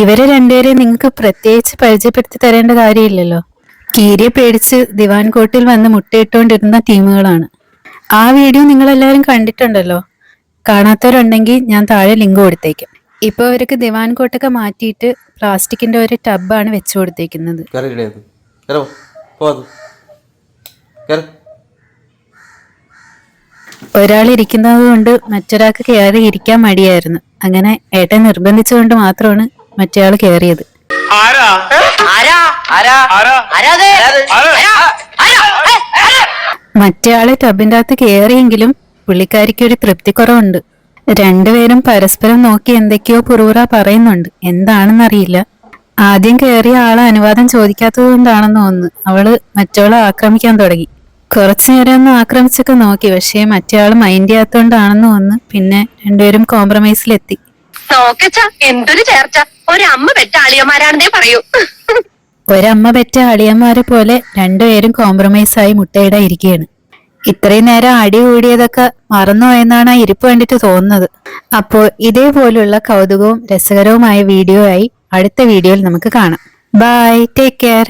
ഇവരെ രണ്ടുപേരെ നിങ്ങൾക്ക് പ്രത്യേകിച്ച് പരിചയപ്പെടുത്തി തരേണ്ട കാര്യമില്ലല്ലോ. കീരിയെ പേടിച്ച് ദിവാൻ കോട്ടിൽ വന്ന് മുട്ടയിട്ടുകൊണ്ടിരുന്ന ടീമുകളാണ്. ആ വീഡിയോ നിങ്ങൾ എല്ലാവരും കണ്ടിട്ടുണ്ടല്ലോ. കാണാത്തവരുണ്ടെങ്കിൽ ഞാൻ താഴെ ലിങ്ക് കൊടുത്തേക്കും. ഇപ്പൊ അവർക്ക് ദിവാൻ കോട്ടൊക്കെ മാറ്റിയിട്ട് പ്ലാസ്റ്റിക്കിന്റെ ഒരു ടബാണ് വെച്ചു കൊടുത്തേക്കുന്നത്. ഒരാൾ ഇരിക്കുന്നത് കൊണ്ട് മറ്റൊരാൾക്ക് കയറി ഇരിക്കാൻ മടിയായിരുന്നു. അങ്ങനെ ഏട്ടൻ നിർബന്ധിച്ചുകൊണ്ട് മാത്രമാണ് മറ്റേയാൾ കയറിയത് ആരാ? ആരാ? ആരാ? ആരാ? ആരാത് ആരാ? മറ്റേയാൾ ടബിന്റെ അകത്ത് കയറിയെങ്കിലും പുള്ളിക്കാരിക്ക് ഒരു തൃപ്തിക്കുറവുണ്ട് രണ്ടുപേരും പരസ്പരം നോക്കി എന്തൊക്കെയോ പുറൂറ പറയുന്നുണ്ട്. എന്താണെന്നറിയില്ല. ആദ്യം കയറിയ ആളെ അനുവാദം ചോദിക്കാത്തത് കൊണ്ടാണെന്ന് തോന്നുന്നു. അവൾ മറ്റവളെ ആക്രമിക്കാൻ തുടങ്ങി. കുറച്ചു നേരം ഒന്ന് ആക്രമിച്ചൊക്കെ നോക്കി. പക്ഷേ ആൾ മൈൻഡ് ചെയ്യാത്തോണ്ടാണെന്ന് തോന്നുന്നു. പിന്നെ രണ്ടുപേരും കോംപ്രമൈസിലെത്തി നോക്കച്ച എന്തൊരു ചേർച്ച. ഒരമ്മ പെറ്റ ആളിയന്മാരാണെന്നേ പറയൂ. ഒരമ്മ പെറ്റ ആളിയന്മാരെ പോലെ രണ്ടുപേരും കോംപ്രമൈസ് ആയി മുട്ടയിടാൻ ഇരിക്കുകയാണ് ഇത്രയും നേരം അടി കൂടിയതൊക്കെ മറന്നുപോയെന്നാണ് ആ ഇരിപ്പ് കണ്ടിട്ട് തോന്നുന്നത്. അപ്പോൾ ഇതേപോലുള്ള കൗതുകവും രസകരവുമായ വീഡിയോ ആയി അടുത്ത വീഡിയോയിൽ നമുക്ക് കാണാം. Bye take care